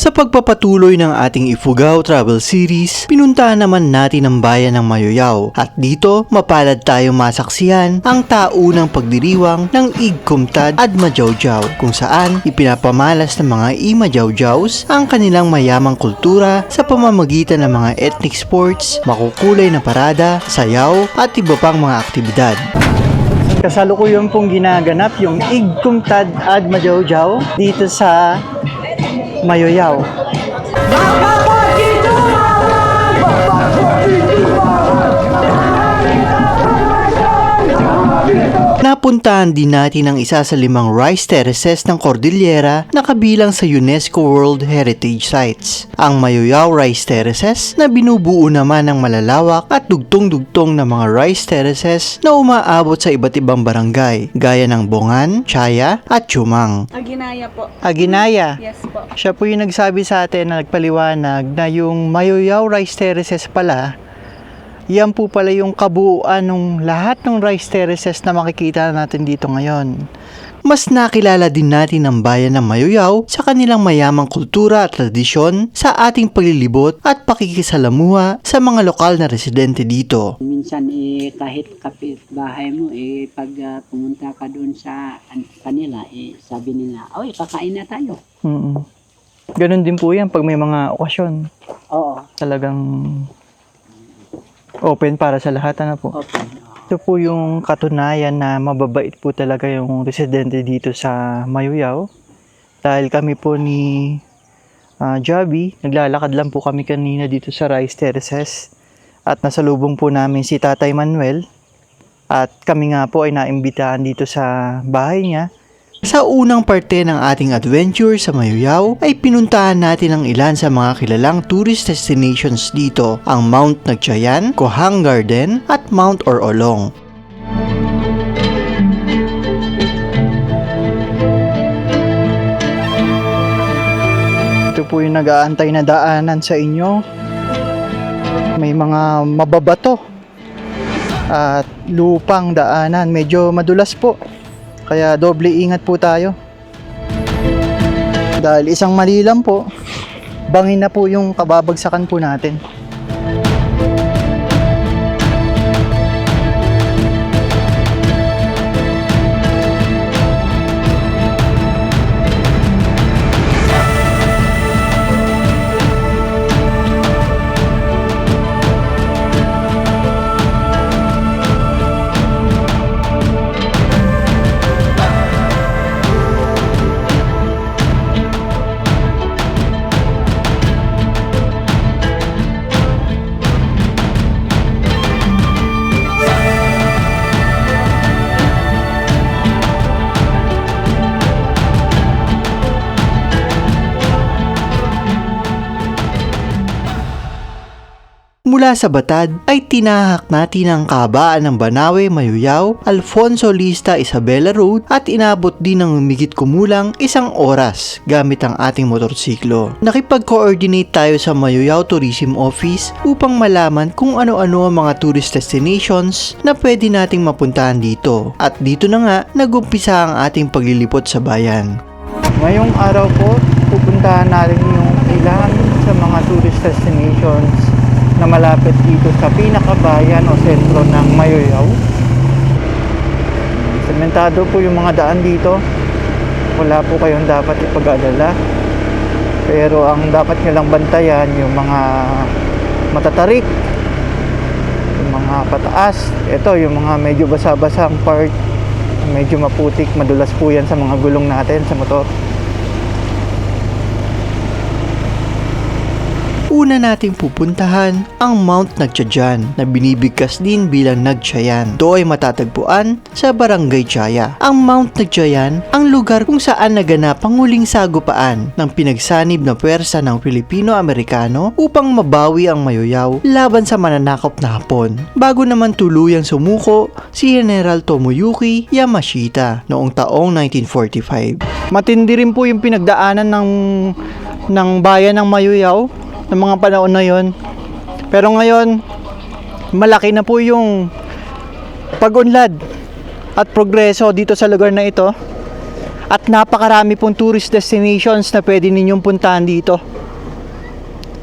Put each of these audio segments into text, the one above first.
Sa pagpapatuloy ng ating Ifugao Travel Series, pinuntahan naman natin ang bayan ng Mayoyaw at dito mapalad tayo masaksihan ang taunang pagdiriwang ng Igkumtad at Majawjaw kung saan ipinapamalas ng mga Imajawjaws ang kanilang mayamang kultura sa pamamagitan ng mga ethnic sports, makukulay na parada, sayaw at iba pang mga aktibidad. Kasalukuyan pong ginaganap yung Igkumtad at Majawjaw dito sa Mayoyaw. Napuntahan din natin ang isa sa limang rice terraces ng Cordillera na kabilang sa UNESCO World Heritage Sites. Ang Mayoyaw Rice Terraces na binubuo naman ng malalawak at dugtong-dugtong na mga rice terraces na umaabot sa iba't ibang barangay gaya ng Bongan, Chaya at Chumang. Aginaya po. Aginaya, Yes po. siya po yung nagsabi sa atin na nagpaliwanag na yung Mayoyaw Rice Terraces pala, yan po pala yung kabuuan ng lahat ng rice terraces na makikita natin dito ngayon. Mas nakilala din natin ang bayan ng Mayoyaw sa kanilang mayamang kultura at tradisyon sa ating paglilibot at pakikisalamuha sa mga lokal na residente dito. Minsan eh, kahit kapit bahay mo, eh, pag ah, pumunta ka doon sa an- kanila, eh, sabi nila, oy, kakain na tayo. Mm Ganon din po yan pag may mga okasyon. Oo, Talagang open para sa lahat. Ano po? open. Ito po yung katunayan na mababait po talaga yung residente dito sa Mayuyaw. Dahil kami po ni ah, Javi, naglalakad lang po kami kanina dito sa Rice Terraces. At nasalubong po namin si Tatay Manuel. At kami nga po ay naimbitahan dito sa bahay niya. Sa unang parte ng ating adventure sa Mayuyaw ay pinuntahan natin ang ilan sa mga kilalang tourist destinations dito, ang Mount Nagchayan, Kohang Garden at Mount Orolong. Ito po yung nag-aantay na daanan sa inyo. May mga mababato at lupang daanan. Medyo madulas po. Kaya doble ingat po tayo. Dahil isang mali lang po, bangin na po yung kababagsakan po natin. Mula sa Batad ay tinahak natin ang kabaan ng Banawe, Mayuyaw, Alfonso Lista, Isabela Road at inabot din ng humigit kumulang isang oras gamit ang ating motorsiklo. Nakipag-coordinate tayo sa Mayuyaw Tourism Office upang malaman kung ano-ano ang mga tourist destinations na pwede nating mapuntahan dito. At dito na nga nagumpisa ang ating paglilipot sa bayan. Ngayong araw po, pupuntahan natin yung ilan sa mga tourist destinations na malapit dito sa pinakabayan o sentro ng Mayoyaw. Sementado po yung mga daan dito. Wala po kayong dapat ipag-alala. Pero ang dapat nyo lang bantayan yung mga matatarik, yung mga pataas. Ito, yung mga medyo basa-basang part, medyo maputik, madulas po yan sa mga gulong natin sa motor. Una nating pupuntahan ang Mount Nagtiajan na binibigkas din bilang Nagtiayan. Ito ay matatagpuan sa Barangay Chaya. Ang Mount Nagtiayan ang lugar kung saan naganap ang huling sagupaan ng pinagsanib na pwersa ng Pilipino-Amerikano upang mabawi ang Mayoyaw laban sa mananakop na Hapon. Bago naman tuluyang sumuko si General Tomoyuki Yamashita noong taong 1945. Matindi rin po yung pinagdaanan ng ng bayan ng Mayoyaw ng mga panahon na yon. Pero ngayon, malaki na po yung pag-unlad at progreso dito sa lugar na ito. At napakarami pong tourist destinations na pwede ninyong puntahan dito.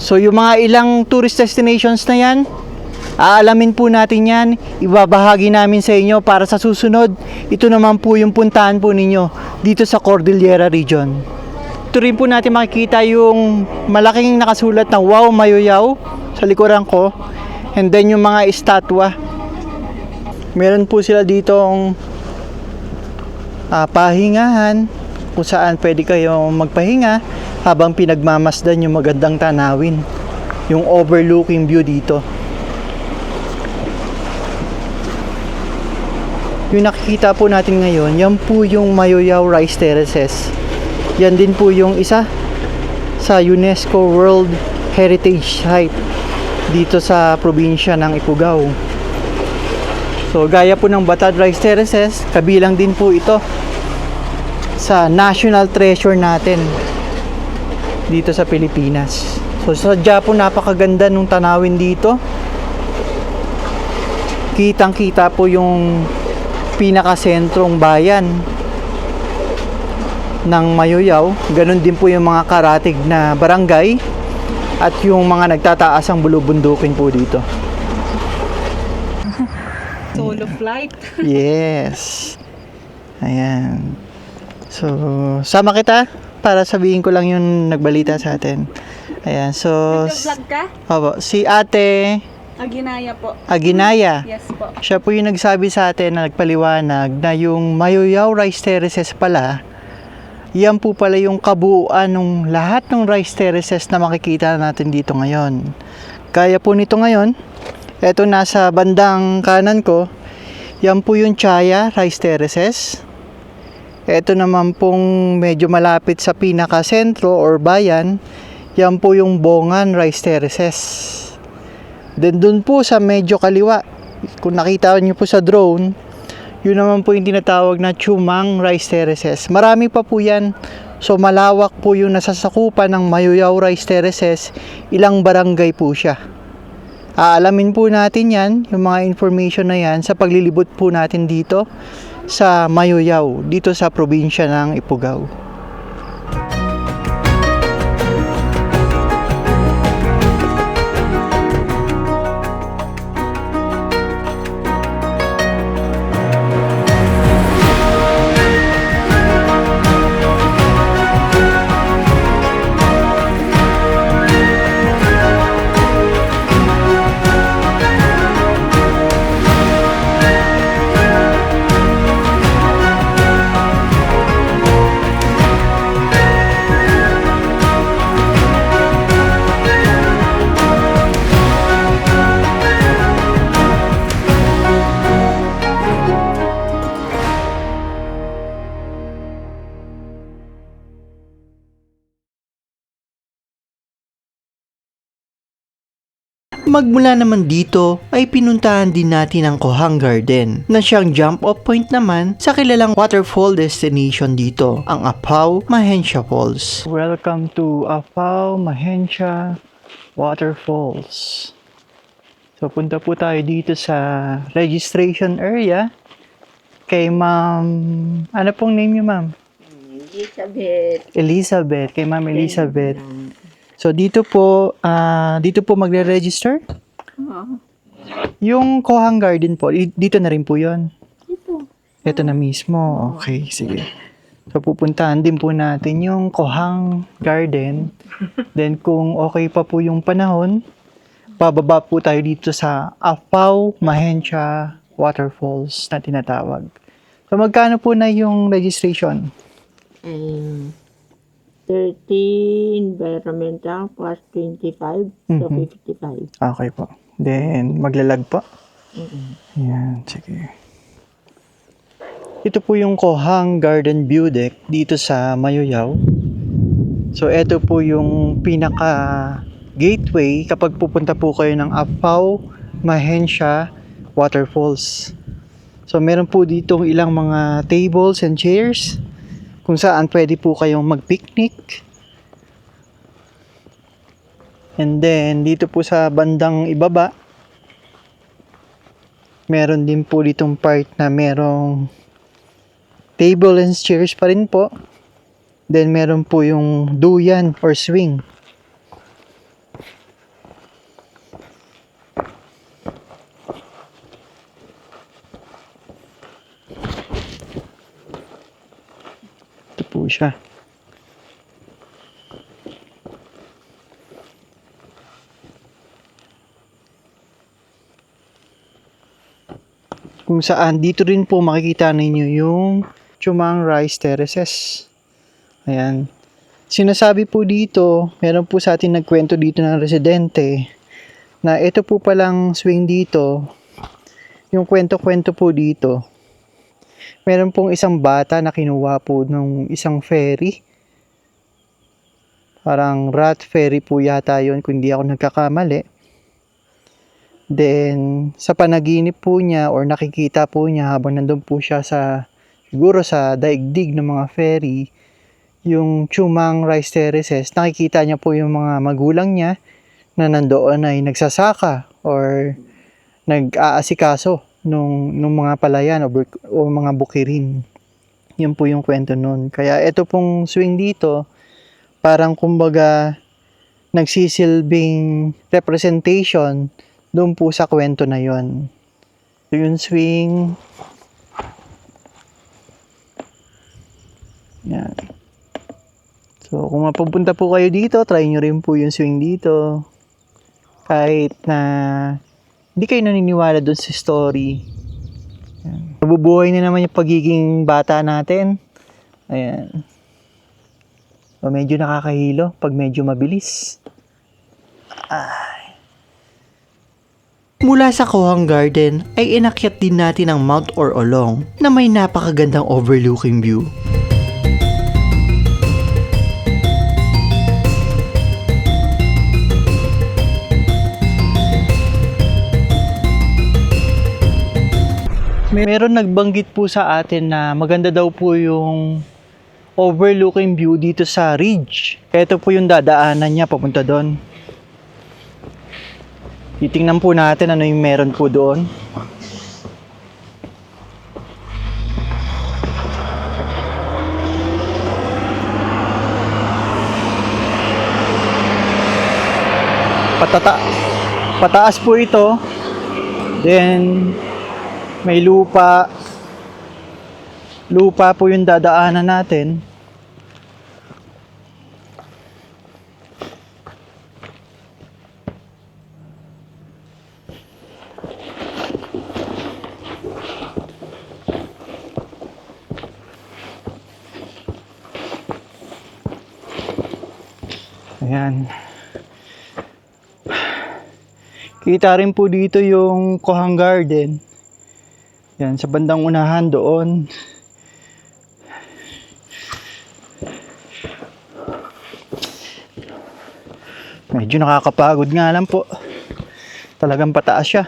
So yung mga ilang tourist destinations na yan, aalamin po natin yan, ibabahagi namin sa inyo para sa susunod. Ito naman po yung puntahan po ninyo dito sa Cordillera Region. Ito rin po natin makikita yung malaking nakasulat na Wow Mayoyaw sa likuran ko. And then yung mga estatwa. Meron po sila ditong ah, pahingahan kung saan pwede kayong magpahinga habang pinagmamasdan yung magandang tanawin. Yung overlooking view dito. Yung nakikita po natin ngayon, yan po yung Mayoyaw Rice Terraces. Yan din po yung isa sa UNESCO World Heritage Site dito sa probinsya ng Ifugao. So gaya po ng Batad Rice Terraces, kabilang din po ito sa national treasure natin dito sa Pilipinas. So sadya po napakaganda nung tanawin dito. Kitang kita po yung pinakasentrong bayan ng Mayoyaw. Ganon din po yung mga karatig na barangay at yung mga nagtataasang bulubundukin po dito. Solo flight. Yes. Ayan. So, sama kita para sabihin ko lang yung nagbalita sa atin. Ayan, so... Nag-vlog ka? Opo, si ate Aginaya po. Aginaya. Yes po. Siya po yung nagsabi sa atin na nagpaliwanag na yung Mayoyaw Rice Terraces pala, yan po pala yung kabuuan ng lahat ng rice terraces na makikita natin dito ngayon. Kaya po nito ngayon, eto nasa bandang kanan ko, yan po yung Chaya Rice Terraces. Ito naman pong medyo malapit sa pinaka-sentro or bayan, yan po yung Bongan Rice Terraces. Then dun po sa medyo kaliwa, kung nakita niyo po sa drone, yun naman po yung tinatawag na Chumang Rice Terraces. Marami pa po yan. So malawak po yung nasasakupan ng Mayuyaw Rice Terraces. Ilang barangay po siya. Aalamin po natin yan, yung mga information na yan, sa paglilibot po natin dito sa Mayuyaw, dito sa probinsya ng Ifugao. Magmula naman dito ay pinuntahan din natin ang Kohang Garden na siyang jump off point naman sa kilalang waterfall destination dito, ang Apaw Mahensha Falls. Welcome to Apaw Mahensha Waterfalls. So punta po tayo dito sa registration area kay Ma'am, ano pong name niyo Ma'am? Elizabeth. Elizabeth, kay Ma'am Elizabeth. So dito po, ah dito po magre-register? Oo. Yung Kohang Garden po, dito na rin po 'yon. Ito. Ito na mismo. Okay, sige. So pupuntahan din po natin yung Kohang Garden. Then kung okay pa po yung panahon, pababa po tayo dito sa Apaw Mahensha Waterfalls na tinatawag. So magkano po na yung registration? Um, 30 environmental plus 25, so Mhm. 55. Okay po. Then maglalag po. Yan, sige. Ito po yung Kohang Garden View Deck dito sa Mayoyaw. So, ito po yung pinaka gateway kapag pupunta po kayo ng Apaw Mahensha Waterfalls. So, meron po dito ilang mga tables and chairs kung saan pwede po kayong mag-picnic. And then, dito po sa bandang ibaba, meron din po ditong part na merong table and chairs pa rin po. Then meron po yung duyan or swing. Po siya. Kung saan dito rin po makikita ninyo yung Chumang Rice Terraces. Ayan. Sinasabi po dito, meron po sa atin nagkwento dito ng residente na ito po palang swing dito, yung kwento-kwento po dito. Meron pong isang bata na kinuha po ng isang ferry. Parang rat ferry po yata yon kung hindi ako nagkakamali. Then, sa panaginip po niya or nakikita po niya habang nandun po siya sa, siguro sa daigdig ng mga ferry, yung Chumang Rice Terraces, nakikita niya po yung mga magulang niya na nandoon ay nagsasaka or nag-aasikaso nung, nung mga palayan o, o mga bukirin. Yun po yung kwento nun. Kaya ito pong swing dito, parang kumbaga nagsisilbing representation doon po sa kwento na yon. So, yung swing. Yan. So, kung mapupunta po kayo dito, try nyo rin po yung swing dito. Kahit na hindi kayo naniniwala doon sa story. Yan. Nabubuhay na naman yung pagiging bata natin. Ayan. So, medyo nakakahilo pag medyo mabilis. Mula sa Kohang Garden ay inakyat din natin ang Mount Orolong na may napakagandang overlooking view. Meron nagbanggit po sa atin na maganda daw po yung overlooking view dito sa ridge. Ito po yung dadaanan niya papunta doon. Titingnan po natin ano yung meron po doon. Patata pataas po ito. Then may lupa. Lupa po yung dadaanan natin. Ayan. Kita rin po dito yung Kohang Garden. Yan, sa bandang unahan doon. Medyo nakakapagod nga lang po. Talagang pataas siya.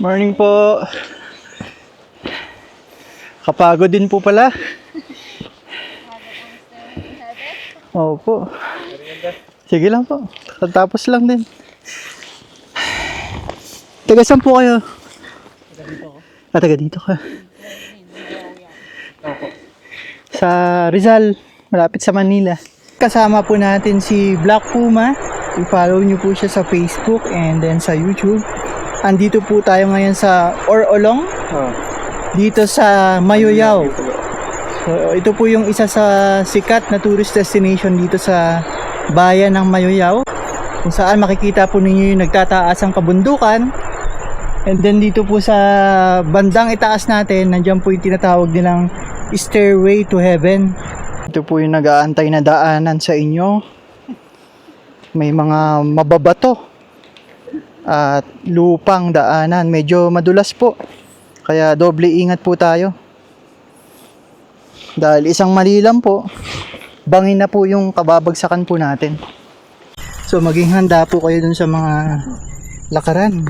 Morning po. Kapagod din po pala. Opo. Sige lang po. Tapos lang din. Taga saan po kayo? Ah, taga dito ka. Sa Rizal, malapit sa Manila. Kasama po natin si Black Puma. I-follow nyo po siya sa Facebook and then sa YouTube. Andito po tayo ngayon sa Orolong, dito sa Mayoyaw. So, ito po yung isa sa sikat na tourist destination dito sa bayan ng Mayoyaw. Kung saan makikita po ninyo yung nagtataas ang kabundukan. And then dito po sa bandang itaas natin, nandiyan po yung tinatawag nilang Stairway to Heaven. Ito po yung nag-aantay na daanan sa inyo. May mga mababato at lupang daanan. Medyo madulas po. Kaya doble ingat po tayo. Dahil isang mali lang po, bangin na po yung kababagsakan po natin. So maging handa po kayo dun sa mga lakaran.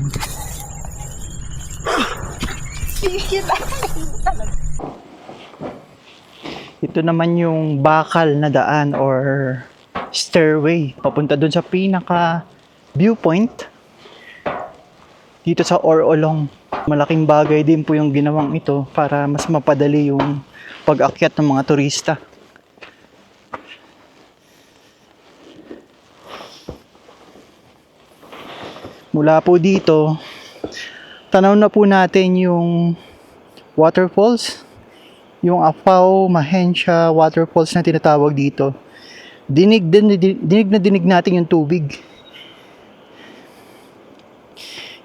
Ito naman yung bakal na daan or stairway papunta dun sa pinaka viewpoint dito sa Orolong. Malaking bagay din po yung ginawang ito para mas mapadali yung pag-akyat ng mga turista. Mula po dito, tanaw na po natin yung waterfalls, yung Apaw Mahensha waterfalls na tinatawag dito. Dinig, din, dinig na dinig natin yung tubig.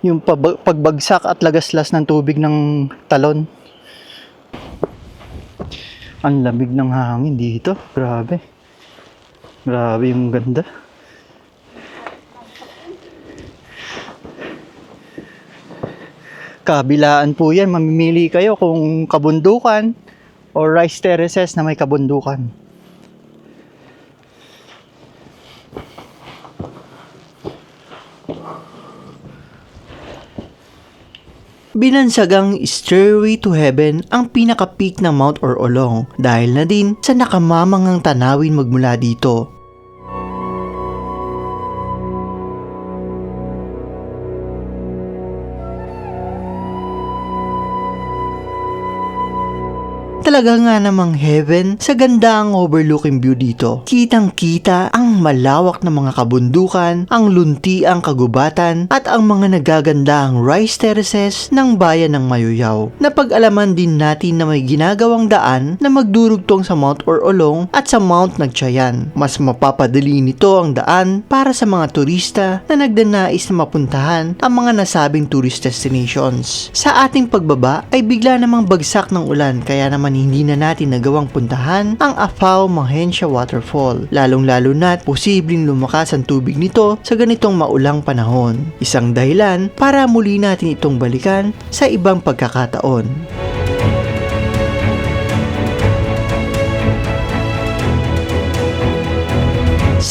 Yung pagbagsak at lagaslas ng tubig ng talon. Ang lamig ng hangin dito. Grabe. Grabe yung ganda. Kabilaan po yan. Mamimili kayo kung kabundukan or rice terraces na may kabundukan. Binansagang Stairway to Heaven ang pinaka-peak ng Mount Orolong dahil na din sa nakamamangang tanawin magmula dito. Talaga nga namang heaven sa ganda ang overlooking view dito. Kitang kita ang malawak na mga kabundukan, ang lunti ang kagubatan, at ang mga nagagandang rice terraces ng bayan ng Mayuyaw. Napag-alaman din natin na may ginagawang daan na magdurugtong sa Mount Orolong at sa Mount Nagchayan. Mas mapapadali nito ang daan para sa mga turista na nagdanais na mapuntahan ang mga nasabing tourist destinations. Sa ating pagbaba ay bigla namang bagsak ng ulan kaya naman hindi na natin nagawang puntahan ang Afao Mahensha Waterfall. Lalong-lalo na't posibleng lumakas ang tubig nito sa ganitong maulang panahon. Isang dahilan para muli natin itong balikan sa ibang pagkakataon.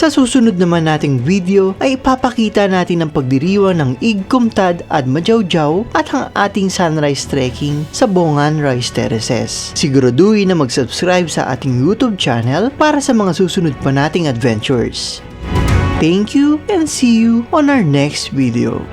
Sa susunod naman nating video ay ipapakita natin ang pagdiriwang ng Igkumtad at Majawjaw at ang ating sunrise trekking sa Bongan Rice Terraces. Siguraduhin na mag-subscribe sa ating YouTube channel para sa mga susunod pa nating adventures. Thank you and see you on our next video.